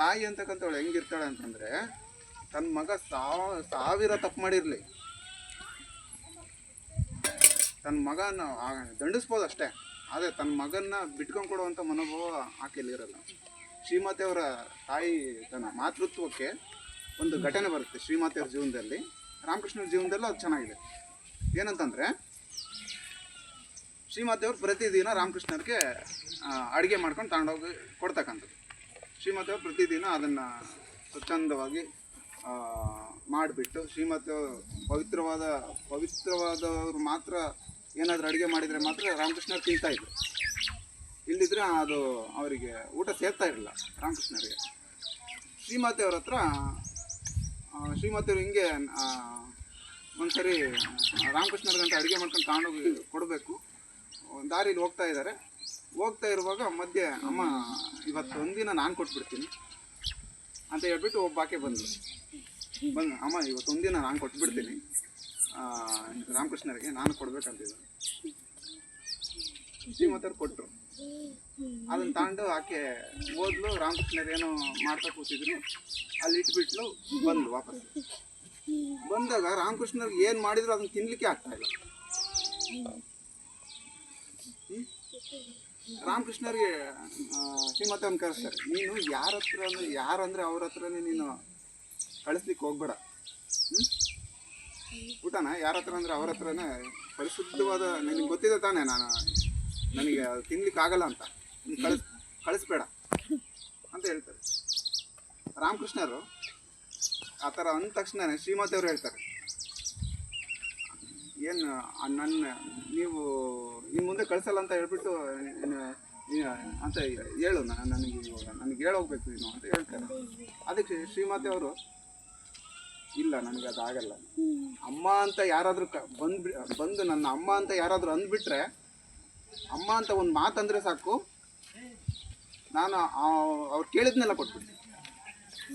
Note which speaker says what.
Speaker 1: ತಾಯಿ ಅಂತಕ್ಕಂಥವಳು ಹೆಂಗಿರ್ತಾಳೆ ಅಂತಂದ್ರೆ ತನ್ನ ಮಗ ಸಾವ ಸಾವಿರ ತಪ್ಪು ಮಾಡಿರಲಿ. ತನ್ನ ಮಗನ ದಂಡಿಸ್ಬೋದು ಅಷ್ಟೇ. ಆದರೆ ತನ್ನ ಮಗನ್ನ ಬಿಟ್ಕೊಂಡು ಕೊಡುವಂಥ ಮನೋಭಾವ ಆಕೆಯಲ್ಲಿರಲ್ಲ ಶ್ರೀಮಾತೆಯವರ ತಾಯಿ ತನ್ನ ಮಾತೃತ್ವಕ್ಕೆ ಒಂದು ಘಟನೆ ಬರುತ್ತೆ ಶ್ರೀಮಾತೆಯವ್ರ ಜೀವನದಲ್ಲಿ. ರಾಮಕೃಷ್ಣನ ಜೀವನದಲ್ಲೂ ಅದು ಚೆನ್ನಾಗಿದೆ. ಏನಂತಂದರೆ ಶ್ರೀಮಾತೆಯವರು ಪ್ರತಿದಿನ ರಾಮಕೃಷ್ಣರಿಗೆ ಅಡುಗೆ ಮಾಡ್ಕೊಂಡು ತಗೊಂಡೋಗಿ ಕೊಡ್ತಕ್ಕಂಥದ್ದು. ಶ್ರೀಮಾತೆಯವರು ಪ್ರತಿದಿನ ಅದನ್ನು ಸ್ವಚ್ಛಂದವಾಗಿ ಮಾಡಿಬಿಟ್ಟು ಶ್ರೀಮತೆ ಪವಿತ್ರವಾದ, ಪವಿತ್ರವಾದವರು ಮಾತ್ರ ಏನಾದರೂ ಅಡುಗೆ ಮಾಡಿದರೆ ಮಾತ್ರ ರಾಮಕೃಷ್ಣರು ತಿಂತಾ ಇದ್ರು. ಇಲ್ಲಿದ್ರೆ ಅದು ಅವರಿಗೆ ಊಟ ಸೇರ್ತಾ ಇರಲಿಲ್ಲ ರಾಮಕೃಷ್ಣರಿಗೆ. ಶ್ರೀಮಾತೆಯವ್ರ ಹತ್ರ ಶ್ರೀಮತಿಯವರು ಹಿಂಗೆ ಒಂದ್ಸರಿ ರಾಮಕೃಷ್ಣರಿಗಂತ ಅಡುಗೆ ಮಾಡ್ಕೊಂಡು ತಗೊಂಡೋಗಿ ಕೊಡಬೇಕು. ದಾರಿಲಿ ಹೋಗ್ತಾ ಇದ್ದಾರೆ. ಹೋಗ್ತಾ ಇರುವಾಗ ಮಧ್ಯೆ, ಅಮ್ಮ, ಇವತ್ತು ಒಂದಿನ ನಾನು ಕೊಟ್ಬಿಡ್ತೀನಿ ಅಂತ ಹೇಳ್ಬಿಟ್ಟು ಒಬ್ಬ ಆಕೆ ಬಂದು, ಅಮ್ಮ, ಇವತ್ತು ಒಂದಿನ ನಾನು ಕೊಟ್ಬಿಡ್ತೀನಿ. ರಾಮಕೃಷ್ಣರಿಗೆ ನಾನು ಕೊಡ್ಬೇಕಂತಿದ್ದೆ. ಶ್ರೀಮತರು ಕೊಟ್ಟರು ಅದನ್ನು ತಗೊಂಡು ಆಕೆ ಓದ್ಲು, ರಾಮಕೃಷ್ಣರು ಏನೋ ಮಾಡ್ತಾ ಕೂತಿದ್ರು. ಅಲ್ಲಿ ಇಟ್ಬಿಟ್ಲು ಬಂದು ವಾಪಸ್. ಬಂದಾಗ ರಾಮಕೃಷ್ಣರಿಗೆ ಏನು ಮಾಡಿದ್ರು ಅದನ್ನ ಆಗ್ತಾ ಇಲ್ಲ? ರಾಮಕೃಷ್ಣರಿಗೆ ಶ್ರೀಮತಿ ಅವ್ನು ಕರೆಸ್ತಾರೆ. ನೀನು ಯಾರ ಹತ್ರ ಅಂದ್ರೆ ಯಾರಂದ್ರೆ ಅವ್ರ ಹತ್ರನೇ ನೀನು ಕಳಿಸ್ಲಿಕ್ಕೆ ಹೋಗ್ಬೇಡ. ಹ್ಮ್? ಊಟನ? ಯಾರ ಹತ್ರ ಅಂದ್ರೆ ಅವ್ರ ಹತ್ರನೇ. ಪರಿಶುದ್ಧವಾದ, ನಿನಗೆ ಗೊತ್ತಿದೆ ತಾನೇ ನಾನು. ನನಗೆ ತಿನ್ಲಿಕ್ಕೆ ಆಗಲ್ಲ ಅಂತ. ನೀನು ಕಳಿಸ್, ಕಳಿಸ್ಬೇಡ ಅಂತ ಹೇಳ್ತಾರೆ. ರಾಮಕೃಷ್ಣರು ಆ ಥರ ಅಂದ ತಕ್ಷಣ ಶ್ರೀಮತಿ ಅವರು ಹೇಳ್ತಾರೆ. ಏನು ನನ್ನ ನೀವು ನಿಮ್ಮ ಮುಂದೆ ಕಳಿಸಲ್ಲ ಅಂತ ಹೇಳ್ಬಿಟ್ಟು ಅಂತ ಹೇಳು ನಾನು ನನಗೆ ಇವಾಗ, ನನಗೆ ಹೇಳೋಗ್ಬೇಕು ನೀನು ಅಂತ ಹೇಳ್ತಾರೆ. ಅದಕ್ಕೆ ಶ್ರೀಮತಿ ಅವರು, ಇಲ್ಲ, ನನಗೆ ಅದು ಆಗಲ್ಲ ಅಮ್ಮ ಅಂತ ಯಾರಾದರೂ ಕ ಬಂದು ಬಂದು ನನ್ನ ಅಮ್ಮ ಅಂತ ಯಾರಾದರೂ ಅಂದ್ಬಿಟ್ರೆ, ಅಮ್ಮ ಅಂತ ಒಂದು ಮಾತಂದರೆ ಸಾಕು. ನಾನು ಅವ್ರು ಕೇಳಿದ್ನೆಲ್ಲ ಕೊಟ್ಬಿಡ್ತೀನಿ.